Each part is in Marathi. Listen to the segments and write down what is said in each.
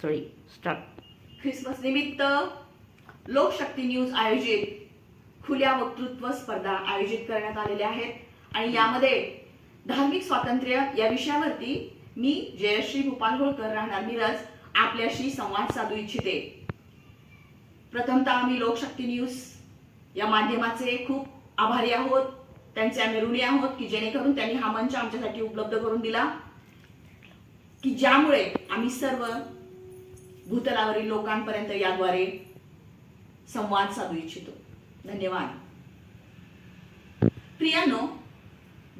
थ्री स्टार्ट ख्रिसमस निमित्त लोकशक्ती न्यूज आयोजित खुल्या वक्तृत्व स्पर्धा आयोजित करण्यात आलेल्या आहेत. आणि यामध्ये धार्मिक स्वातंत्र्य या विषयावरती मी जयश्री भूपाल होळकर राहणार मिरज आपल्याशी संवाद साधू इच्छिते. प्रथमतः आम्ही लोकशक्ती न्यूज या माध्यमाचे खूप आभारी आहोत. त्यांचे आम्ही ऋणी आहोत की जेणेकरून त्यांनी हा मंच आमच्यासाठी उपलब्ध करून दिला. की ज्यामुळे आम्ही सर्व भूतलावरील लोकांपर्यंत याद्वारे संवाद साधू इच्छितो. धन्यवाद. प्रियानो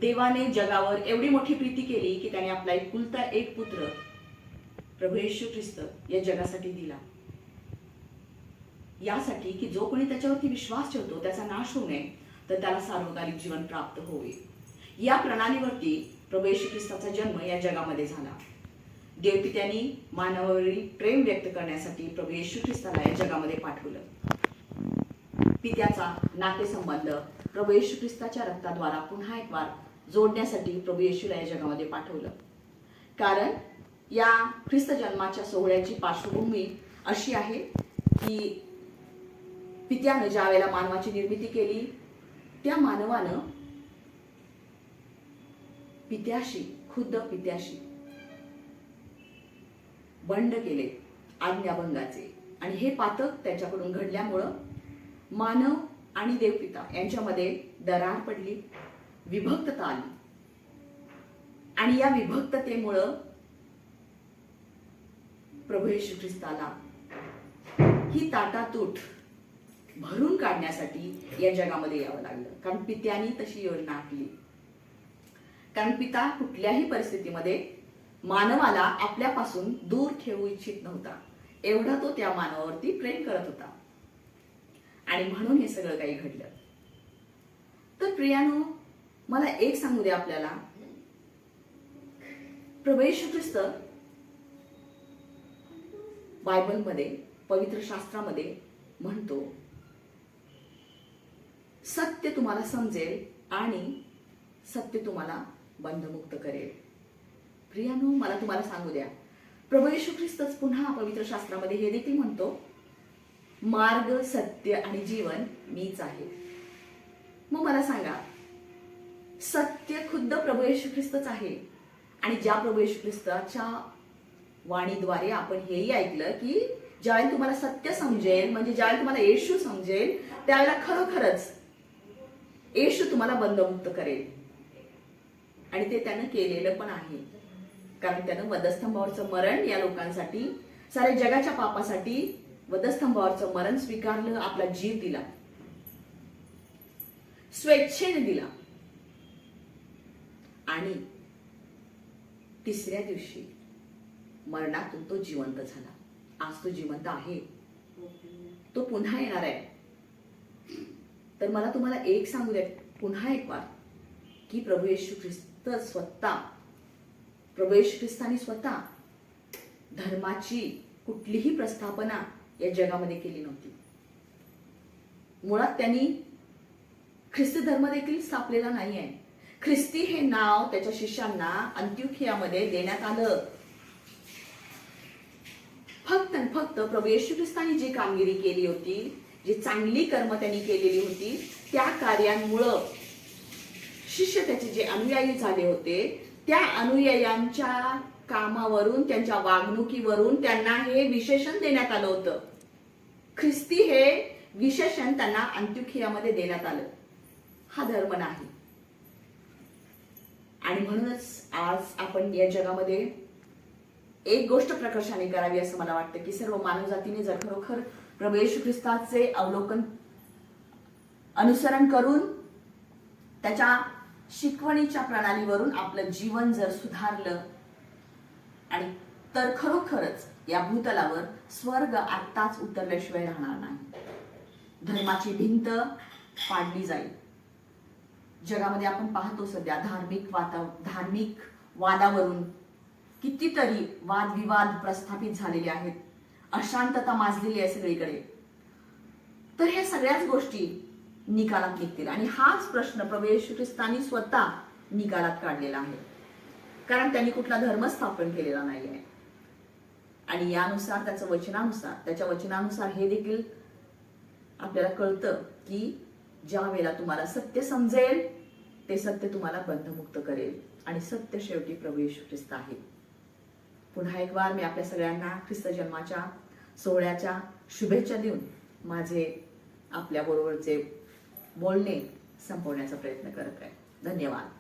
देवाने जगावर एवढी मोठी प्रीती केली की त्याने आपला एकुलता एक पुत्र प्रभू येशू ख्रिस्त या जगासाठी दिला. यासाठी की जो कोणी त्याच्यावरती विश्वास ठेवतो त्याचा नाश होऊ नये तर त्याला सार्वकालिक जीवन प्राप्त होवे. या प्रणालीवरती प्रभू येशू ख्रिस्ताचा जन्म या जगामध्ये झाला. देवपित्यांनी मानवावरील प्रेम व्यक्त करण्यासाठी प्रभू येशू ख्रिस्ताला या जगामध्ये पाठवलं. पित्याचा नातेसंबंध प्रभू येशू ख्रिस्ताच्या रक्ताद्वारा पुन्हा एक वार जोडण्यासाठी प्रभू येशूला या जगामध्ये पाठवलं. कारण या ख्रिस्त जन्माच्या सोहळ्याची पार्श्वभूमी अशी आहे की पित्यानं ज्या वेळेला मानवाची निर्मिती केली त्या मानवानं पित्याशी खुद्द पित्याशी बंड केले आज्ञाभंगाचे. आणि हे पातक त्याच्याकडून घडल्यामुळं मानव आणि देवपिता यांच्यामध्ये दरार पडली विभक्तता आली. आणि या विभक्ततेमुळं प्रभू येशू ख्रिस्ताला ही ताटातूट भरून काढण्यासाठी या जगामध्ये यावं लागलं. कारण पित्यानी तशी योजना आखली. कारण पिता कुठल्याही परिस्थितीमध्ये मानवाला आपल्यापासून दूर ठेवू इच्छित नव्हता. एवढा तो त्या मानवावरती प्रेम करत होता. आणि म्हणून हे सगळं काही घडलं. तर प्रियानो मला एक सांगू दे आपल्याला. प्रभू येशू ख्रिस्त बायबलमध्ये पवित्र शास्त्रामध्ये म्हणतो सत्य तुम्हाला समजेल आणि सत्य तुम्हाला बंधमुक्त करेल. प्रियानो मला तुम्हाला सांगू द्या. प्रभू येशू ख्रिस्तच पुन्हा पवित्र शास्त्रामध्ये हे देखील म्हणतो मार्ग सत्य आणि जीवन मीच आहे. मग मला सांगा सत्य खुद्द प्रभू येशू ख्रिस्तच आहे? आणि ज्या प्रभू येशू ख्रिस्ताच्या वाणीद्वारे आपण हेही ऐकलं की ज्यावेळेला तुम्हाला सत्य समजेल म्हणजे ज्यावेळेला तुम्हाला येशू समजेल त्यावेळेला खरोखरच येशू तुम्हाला बंधमुक्त करेल. आणि ते त्यानं केलेलं पण आहे. कारण त्यानं वधस्तंभावरचं मरण या लोकांसाठी साऱ्या जगाच्या पापासाठी वधस्तंभावरचं मरण स्वीकारलं आपला जीव दिला. स्वेच्छेने दिला. आणि तिसऱ्या दिवशी मरणातून तो जिवंत झाला. आज तो जिवंत आहे. तो पुन्हा येणार आहे. तर मला तुम्हाला एक सांगू द्या. पुन्हा एक वार की प्रभू येशू ख्रिस्त स्वतः प्रभू येशू ख्रिस्तानी स्वतः धर्माची कुठलीही प्रस्थापना या जगामध्ये केली नव्हती. मुळात त्यांनी ख्रिस्ती धर्म देखील स्थापलेला नाही आहे. ख्रिस्ती हे नाव त्याच्या शिष्यांना अंत्युखियामध्ये देण्यात आलं. फक्त फक्त प्रभू येशू ख्रिस्तानी जी कामगिरी केली होती जी चांगली कर्म त्यांनी केलेली होती त्या कार्यांमुळं शिष्य त्याचे जे अनुयायी झाले होते त्या अनुयायांच्या कामावरून त्यांच्या वागणुकीवरून त्यांना हे विशेषण देण्यात आलं होतं. ख्रिस्ती हे विशेषण त्यांना अंत्युखियामध्ये देण्यात आलं. हा धर्म नाही. आणि म्हणूनच आज आपण या जगामध्ये एक गोष्ट प्रकर्षाने करावी असं मला वाटतं की सर्व मानवजातीने जर खरोखर प्रभू येशू ख्रिस्ताचे अवलोकन अनुसरण करून त्याच्या शिकवणीच्या प्रणालीवरून आपलं जीवन जर सुधारलं आणि तर खरोखरच या भूतलावर स्वर्ग आत्ताच उतरल्याशिवाय राहणार नाही. धर्माची भिंत पाडली जाईल. जगामध्ये आपण पाहतो सध्या धार्मिक वाता धार्मिक वादावरून कितीतरी वादविवाद प्रस्थापित झालेले आहेत. अशांतता माजलेली आहे सगळीकडे. तर हे सगळ्याच गोष्टी निकालात निघतील. आणि हाच प्रश्न प्रभू येशू ख्रिस्तानी स्वतः निकालात काढलेला आहे. कारण त्यांनी कुठला धर्म स्थापन केलेला नाही आहे आणि यानुसार त्याचं वचनानुसार त्याच्या वचनानुसार हे देखील आपल्याला कळतं की ज्या वेळेला तुम्हाला सत्य समजेल ते सत्य तुम्हाला बंधमुक्त करेल. आणि सत्य शेवटी प्रभू येशू ख्रिस्त आहे. पुन्हा एक वार मी आपल्या सगळ्यांना ख्रिस्त जन्माच्या सोहळ्याच्या शुभेच्छा देऊन माझे आपल्या बरोबरचे बोलणे संपवण्याचा प्रयत्न करत आहे. धन्यवाद.